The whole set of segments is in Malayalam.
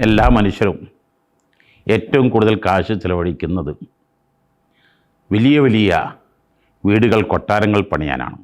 എല്ലാ മനുഷ്യരും ഏറ്റവും കൂടുതൽ കാശ് ചിലവഴിക്കുന്നത് വലിയ വലിയ വീടുകൾ കൊട്ടാരങ്ങൾ പണിയാനാണ്.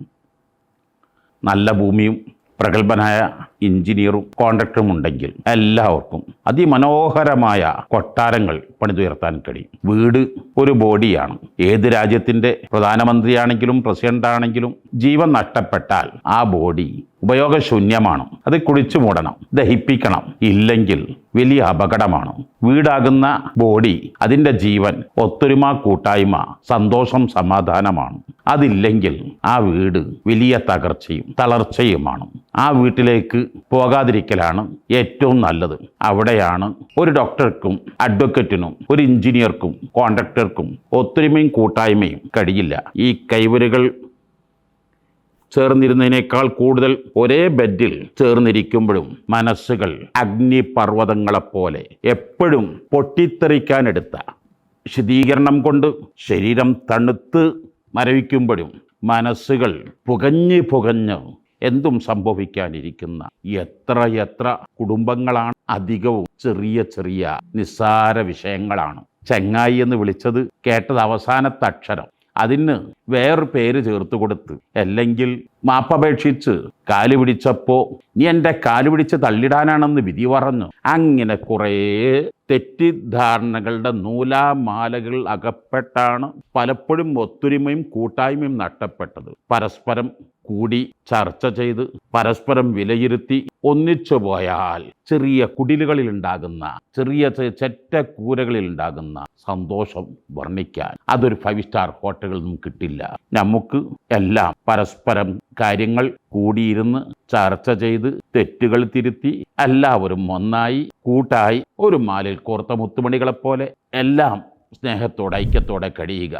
നല്ല ഭൂമിയും പ്രഗത്ഭനായ എഞ്ചിനീയറും കോൺട്രാക്ടറും ഉണ്ടെങ്കിൽ എല്ലാവർക്കും അതിമനോഹരമായ കൊട്ടാരങ്ങൾ പണിതുയർത്താൻ കഴിയും. വീട് ഒരു ബോഡിയാണ്. ഏത് രാജ്യത്തിന്റെ പ്രധാനമന്ത്രിയാണെങ്കിലും പ്രസിഡന്റ് ആണെങ്കിലും ജീവൻ നഷ്ടപ്പെട്ടാൽ ആ ബോഡി ഉപയോഗശൂന്യമാണ്. അത് കുഴിച്ചു മൂടണം ദഹിപ്പിക്കണം. ഇല്ലെങ്കിൽ വലിയ അപകടമാണ്. വീടാകുന്ന ബോഡി അതിന്റെ ജീവൻ ഒത്തൊരുമ കൂട്ടായ്മ സന്തോഷം സമാധാനമാണ്. അതില്ലെങ്കിൽ ആ വീട് വലിയ തകർച്ചയും തളർച്ചയുമാണ്. ആ വീട്ടിലേക്ക് പോകാതിരിക്കലാണ് ഏറ്റവും നല്ലത്. അവിടെയാണ് ഒരു ഡോക്ടർക്കും അഡ്വക്കറ്റിനും ഒരു എഞ്ചിനീയർക്കും കോൺട്രാക്ടർക്കും ഒത്തൊരുമയും കൂട്ടായ്മയും കഴിയില്ല ഈ കൈവരുകൾ ചേർന്നിരുന്നതിനേക്കാൾ കൂടുതൽ ഒരേ ബെഡിൽ ചേർന്നിരിക്കുമ്പോഴും മനസ്സുകൾ അഗ്നിപർവതങ്ങളെപ്പോലെ എപ്പോഴും പൊട്ടിത്തെറിക്കാനെടുത്ത ശീതീകരണം കൊണ്ട് ശരീരം തണുത്ത് മരവിക്കുമ്പോഴും മനസ്സുകൾ പുകഞ്ഞ് പുകഞ്ഞ് എന്തും സംഭവിക്കാനിരിക്കുന്ന എത്രയെത്ര എത്ര കുടുംബങ്ങളാണ് അധികവും ചെറിയ ചെറിയ നിസ്സാര വിഷയങ്ങളാണ്. ചെങ്ങായി എന്ന് വിളിച്ചത് കേട്ടത് അവസാനത്തെ അക്ഷരം. അതിന് വേറൊരു പേര് ചേർത്ത് കൊടുത്ത് അല്ലെങ്കിൽ മാപ്പപേക്ഷിച്ച് കാൽ പിടിച്ചപ്പോൾ നീ എന്റെ കാൽ പിടിച്ച് തള്ളിടാനാണെന്ന് വിധി പറഞ്ഞു. അങ്ങനെ കുറേ തെറ്റിദ്ധാരണകളുടെ നൂലാമാലകൾ അകപ്പെട്ടാണ് പലപ്പോഴും ഒത്തൊരുമയും കൂട്ടായ്മയും നഷ്ടപ്പെട്ടത്. പരസ്പരം കൂടി ചർച്ച ചെയ്ത് പരസ്പരം വിലയിരുത്തി ഒന്നിച്ചു പോയാൽ ചെറിയ കുടിലുകളിൽ ഉണ്ടാകുന്ന ചെറിയ ചെറ്റക്കൂരകളിൽ ഉണ്ടാകുന്ന സന്തോഷം വർണിക്കാൻ അതൊരു ഫൈവ് സ്റ്റാർ ഹോട്ടലിൽ കിട്ടില്ല. നമുക്ക് എല്ലാം പരസ്പരം കാര്യങ്ങൾ കൂടിയിരുന്ന് ചർച്ച ചെയ്ത് തെറ്റുകൾ തിരുത്തി എല്ലാവരും ഒന്നായി കൂട്ടായി ഒരു മാലിൽ കോർത്ത മുത്തുമണികളെപ്പോലെ എല്ലാം സ്നേഹത്തോടെ ഐക്യത്തോടെ കഴിയുക.